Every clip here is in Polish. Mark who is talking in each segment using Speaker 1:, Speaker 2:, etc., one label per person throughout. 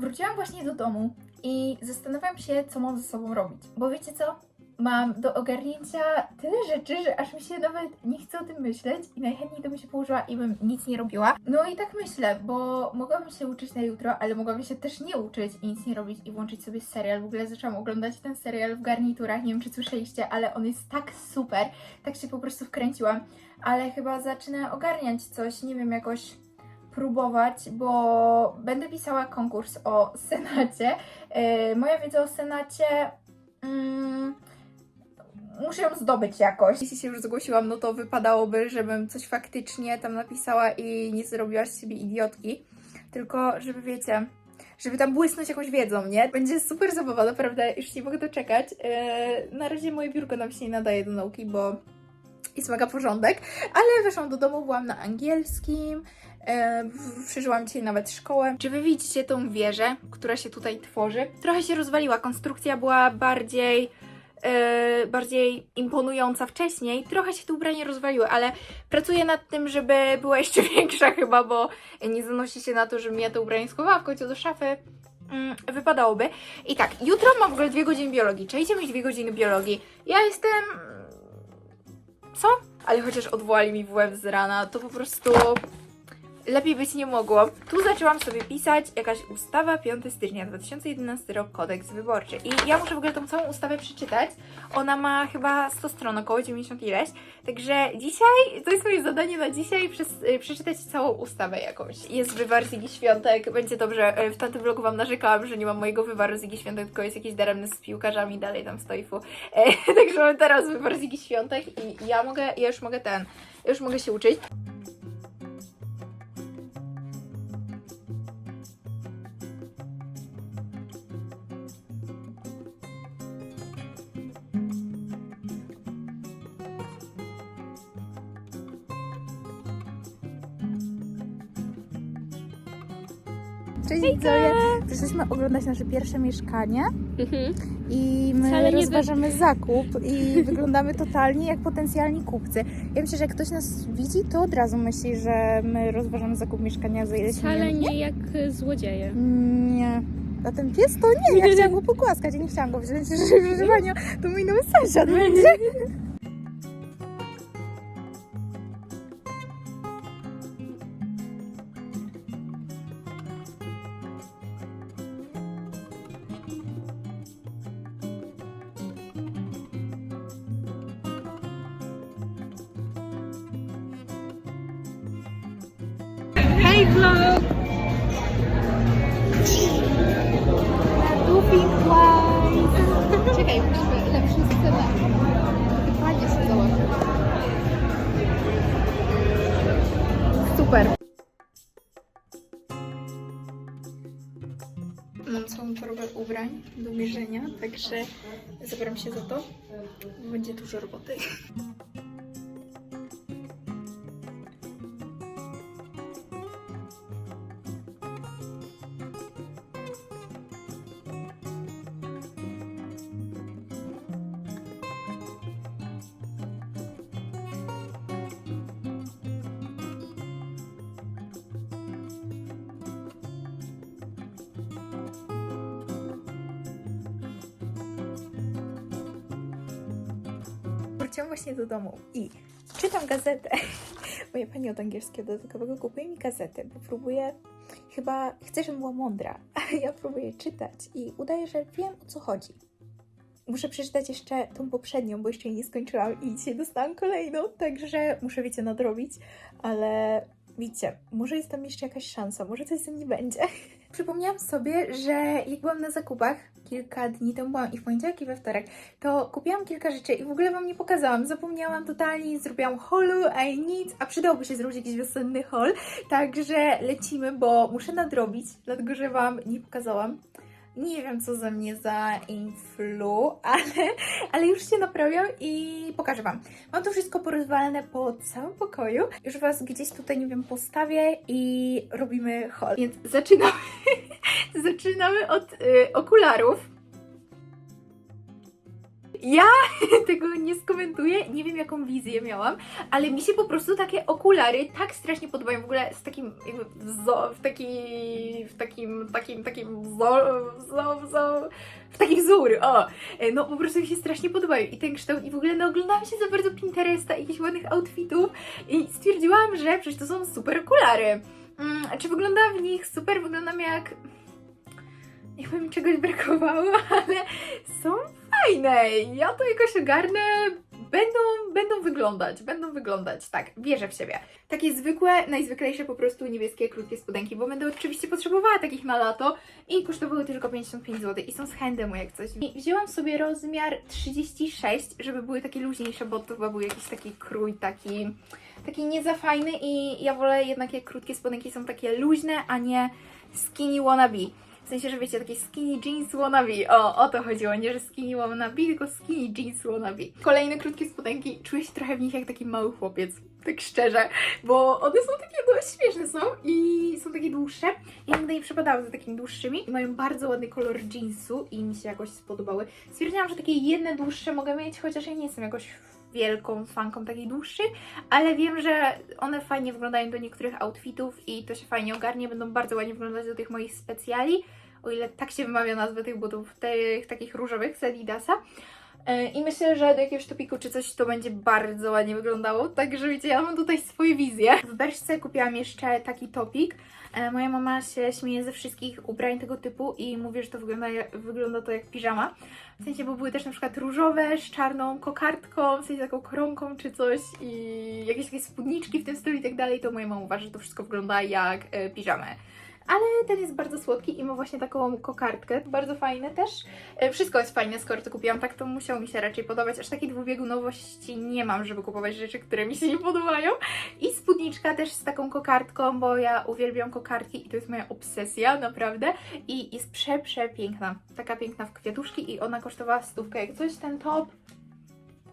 Speaker 1: Wróciłam właśnie do domu i zastanawiam się, co mam ze sobą robić. Bo wiecie co? Mam do ogarnięcia tyle rzeczy, że aż mi się nawet nie chce o tym myśleć i najchętniej to bym się położyła i bym nic nie robiła. No i tak myślę, bo mogłabym się uczyć na jutro, ale mogłabym się też nie uczyć i nic nie robić i włączyć sobie serial. W ogóle zaczęłam oglądać ten serial w garniturach, nie wiem czy słyszeliście, ale on jest tak super, tak się po prostu wkręciłam. Ale chyba zacznę ogarniać coś, nie wiem, jakoś próbować, bo będę pisała konkurs o Senacie. Yy, moja wiedza o Senacie. Mm, muszę ją zdobyć jakoś. Jeśli się już zgłosiłam, no to wypadałoby, żebym coś faktycznie tam napisała i nie zrobiła z siebie idiotki. Tylko, żeby wiecie, żeby tam błysnąć jakąś wiedzą, nie? Będzie super zabawa, naprawdę, już nie mogę doczekać. Yy, na razie moje biurko nam się nie nadaje do nauki, bo jest mega porządek, ale weszłam do domu, byłam na angielskim, e, przeżyłam dzisiaj nawet szkołę. Czy wy widzicie tą wieżę, która się tutaj tworzy? Trochę się rozwaliła, konstrukcja była bardziej e, bardziej imponująca wcześniej. Trochę się te ubrania rozwaliły, ale pracuję nad tym, żeby była jeszcze większa chyba, bo nie zanosi się na to, żebym ja te ubrania schowała w końcu do szafy. Mm, wypadałoby. I tak, jutro mam w ogóle dwie godziny biologii. Czy idziemy dwie godziny biologii? Ja jestem... Co? Ale chociaż odwołali mi WF z rana, to po prostu lepiej być nie mogło. Tu zaczęłam sobie pisać jakaś ustawa 5 stycznia 2011 rok, kodeks wyborczy. I ja muszę w ogóle tą całą ustawę przeczytać. Ona ma chyba 100 stron, około 90 ileś. Także dzisiaj, to jest moje zadanie na dzisiaj, przez, y, przeczytać całą ustawę jakąś. Jest wywar z Igi Świątek, będzie dobrze. Y, W tamtym vlogu wam narzekałam, że nie mam mojego wywaru z Igi Świątek, tylko jest jakiś daremny z piłkarzami, dalej tam stoi fu. E, Także teraz wybór z Igi Świątek i ja mogę, ja już mogę ten, już mogę się uczyć. Cześć widzowie! Przyszliśmy oglądać nasze pierwsze mieszkanie i my
Speaker 2: Wcale nie
Speaker 1: rozważamy zakup i wyglądamy totalnie jak potencjalni kupcy. Ja myślę, że jak ktoś nas widzi, to od razu myśli, że my rozważamy zakup mieszkania za ileś
Speaker 2: Wcale nie jak y, złodzieje.
Speaker 1: Nie. A ten pies to nie, ja chciałam go pogłaskać, ja nie chciałam go wziąć, że w używaniu to mój nowy sąsiad będzie. Wise. Czekaj, musimy lepszy scenę. Panie się założy. Super. Mam całą torbę ubrań do mierzenia, także zabieram się za to. Będzie dużo roboty. Wróciłam właśnie do domu i czytam gazetę. Moja pani od angielskiego dodatkowego kupuje mi gazetę, bo próbuję, chyba chce, żebym była mądra, a ja próbuję czytać i udaję, że wiem o co chodzi. Muszę przeczytać jeszcze tą poprzednią, bo jeszcze jej nie skończyłam i dzisiaj dostałam kolejną, także muszę, wiecie, nadrobić, ale widzicie, może jest tam jeszcze jakaś szansa, może coś z tym nie będzie. Przypomniałam sobie, że jak byłam na zakupach, kilka dni temu byłam i w poniedziałek i we wtorek, to kupiłam kilka rzeczy i w ogóle Wam nie pokazałam. Zapomniałam totalnie, zrobiłam holu, a nic, a przydałoby się zrobić jakiś wiosenny hol. Także lecimy, bo muszę nadrobić, dlatego że Wam nie pokazałam. Nie wiem, co ze mnie za influ, ale, ale już się naprawiam i pokażę Wam. Mam to wszystko porozwalane po całym pokoju. Już Was gdzieś tutaj, nie wiem, postawię i robimy hol. Więc zaczynamy, zaczynamy od y, okularów. Ja tego nie skomentuję, nie wiem jaką wizję miałam, ale mi się po prostu takie okulary tak strasznie podobają w ogóle z takim jakby wzo, w taki, w takim, takim, takim wzor, wzor, wzor, w taki wzór, o! E, No po prostu mi się strasznie podobają i ten kształt i w ogóle no oglądałam się za bardzo Pinteresta i jakichś ładnych outfitów i stwierdziłam, że przecież to są super okulary. Mm, czy wyglądam w nich super? Wyglądam jak... Jakby mi czegoś brakowało, ale są fajne. Ja to jakoś ogarnę. Będą, będą wyglądać, będą wyglądać, tak, wierzę w siebie. Takie zwykłe, najzwyklejsze po prostu niebieskie, krótkie spodenki, bo będę oczywiście potrzebowała takich na lato i kosztowały tylko 55 zł i są z handemu jak coś. I wzięłam sobie rozmiar 36, żeby były takie luźniejsze, bo to chyba był jakiś taki krój, taki, taki nie za fajny i ja wolę jednak jak krótkie spodenki są takie luźne, a nie skinny wannabe. Sensie, że wiecie, takie skinny jeans wannabe. O, o to chodziło. Nie, że skinny wannabe, tylko skinny jeans wannabe. Kolejne krótkie spodenki. Czuję się trochę w nich jak taki mały chłopiec. Tak szczerze. Bo one są takie dość śmieszne są i są takie dłuższe. Ja nigdy nie przepadały za takimi dłuższymi. Mają bardzo ładny kolor jeansu i mi się jakoś spodobały. Stwierdziłam, że takie jedne dłuższe mogę mieć, chociaż ja nie jestem jakoś wielką fanką takich dłuższych, ale wiem, że one fajnie wyglądają do niektórych outfitów i to się fajnie ogarnie, będą bardzo ładnie wyglądać do tych moich specjali, o ile tak się wymawia nazwę tych butów, tych takich różowych z Adidasa. E, I myślę, że do jakiegoś topiku czy coś to będzie bardzo ładnie wyglądało. Także wiecie, ja mam tutaj swoje wizje. W Berszce kupiłam jeszcze taki topik. E, Moja mama się śmieje ze wszystkich ubrań tego typu i mówi, że to wygląda, wygląda to jak piżama. W sensie, bo były też na przykład różowe z czarną kokardką, w sensie taką koronką czy coś i jakieś takie spódniczki w tym stylu i tak dalej, to moja mama uważa, że to wszystko wygląda jak e, piżamę. Ale ten jest bardzo słodki i ma właśnie taką kokardkę, bardzo fajny też. E, Wszystko jest fajne, skoro to kupiłam, tak to musiało mi się raczej podobać. Aż takiej dwubiegunowości nie mam, żeby kupować rzeczy, które mi się nie podobają. I spódniczka też z taką kokardką, bo ja uwielbiam kokardki i to jest moja obsesja, naprawdę. I jest prze, przepiękna. Taka piękna w kwiatuszki i ona kosztowała stówkę. Jak coś ten top...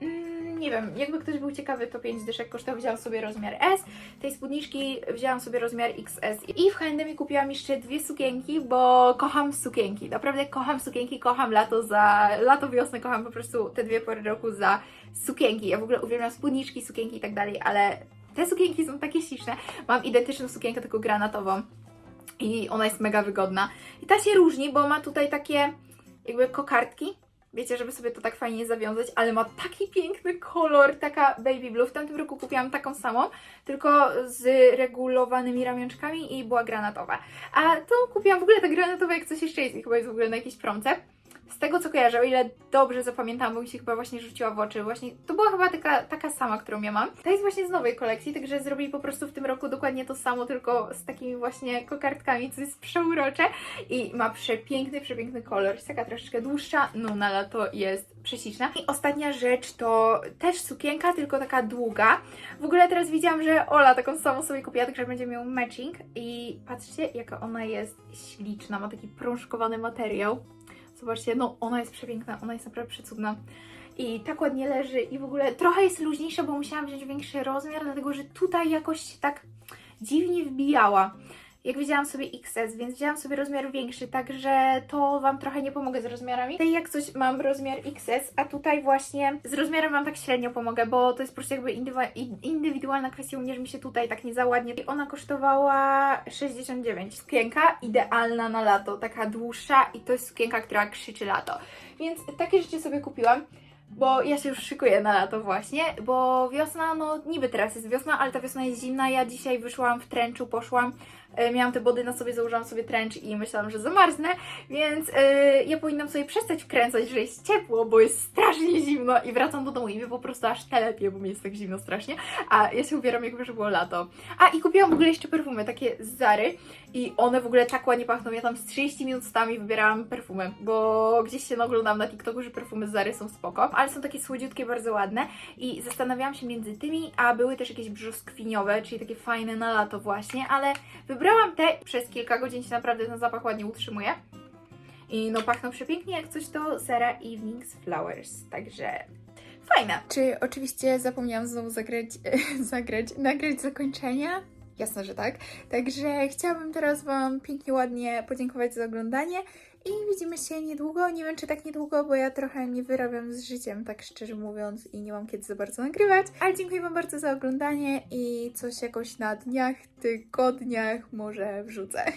Speaker 1: Mm, nie wiem, jakby ktoś był ciekawy, to 5 dyszek kosztował, wzięłam sobie rozmiar S, tej spódniczki wzięłam sobie rozmiar XS i w H&M kupiłam jeszcze dwie sukienki, bo kocham sukienki, naprawdę kocham sukienki, kocham lato za, lato, wiosnę, kocham po prostu te dwie pory roku za sukienki, ja w ogóle uwielbiam spódniczki, sukienki i tak dalej, ale te sukienki są takie śliczne, mam identyczną sukienkę, taką granatową. I ona jest mega wygodna. I ta się różni, bo ma tutaj takie jakby kokardki, Wiecie, żeby sobie to tak fajnie zawiązać, ale ma taki piękny kolor, taka baby blue. W tamtym roku kupiłam taką samą, tylko z regulowanymi ramionczkami i była granatowa. A tą kupiłam w ogóle ta granatowa, jak coś jeszcze jest i chyba jest w ogóle na jakiejś promce. Z tego co kojarzę, o ile dobrze zapamiętałam, bo mi się chyba właśnie rzuciła w oczy, właśnie to była chyba taka, taka sama, którą ja mam. Ta jest właśnie z nowej kolekcji, także zrobili po prostu w tym roku dokładnie to samo, tylko z takimi właśnie kokardkami, co jest przeurocze i ma przepiękny, przepiękny kolor. Jest taka troszeczkę dłuższa, no na lato jest prześliczna. I ostatnia rzecz to też sukienka, tylko taka długa. W ogóle teraz widziałam, że Ola taką samą sobie kupiła, także będzie miał matching i patrzcie, jaka ona jest śliczna, ma taki prążkowany materiał. Zobaczcie, no ona jest przepiękna, ona jest naprawdę przecudna. I tak ładnie leży i w ogóle trochę jest luźniejsza, bo musiałam wziąć większy rozmiar, dlatego że tutaj jakoś tak dziwnie wbijała. Jak wzięłam sobie XS, więc wzięłam sobie rozmiar większy, także to Wam trochę nie pomogę z rozmiarami. Tutaj jak coś mam rozmiar XS, a tutaj właśnie z rozmiarem Wam tak średnio pomogę, bo to jest po prostu jakby indywidualna kwestia że mi się tutaj tak nie za ładnie. I ona kosztowała 69. Sukienka idealna na lato, taka dłuższa i to jest sukienka, która krzyczy lato. Więc takie rzeczy sobie kupiłam. Bo ja się już szykuję na lato właśnie, bo wiosna, no niby teraz jest wiosna, ale ta wiosna jest zimna. Ja dzisiaj wyszłam w trenczu, poszłam, miałam te body na sobie, założyłam sobie trencz i myślałam, że zamarznę, więc e, ja powinnam sobie przestać wkręcać, że jest ciepło, bo jest strasznie zimno i wracam do domu i mnie po prostu aż telepie, bo mi jest tak zimno strasznie, a ja się ubieram jakby, że było lato. A i kupiłam w ogóle jeszcze perfumy, takie z Zary i one w ogóle tak ładnie pachną, ja tam z 30 minut stami wybierałam perfumy, bo gdzieś się oglądam na TikToku, że perfumy z Zary są spoko, ale są takie słodziutkie, bardzo ładne i zastanawiałam się między tymi, a były też jakieś brzoskwiniowe, czyli takie fajne na lato właśnie, ale wybrałam te, przez kilka godzin się naprawdę ten zapach ładnie utrzymuje. I no pachną przepięknie, jak coś to Sera Evenings Flowers, także fajne. Czy oczywiście zapomniałam znowu zagrać, zagrać, nagrać zakończenia? Jasne, że tak. Także chciałabym teraz Wam pięknie, ładnie podziękować za oglądanie I widzimy się niedługo. Nie wiem, czy tak niedługo, bo ja trochę nie wyrabiam z życiem, tak szczerze mówiąc, i nie mam kiedy za bardzo nagrywać. Ale dziękuję Wam bardzo za oglądanie i coś jakoś na dniach, tygodniach może wrzucę.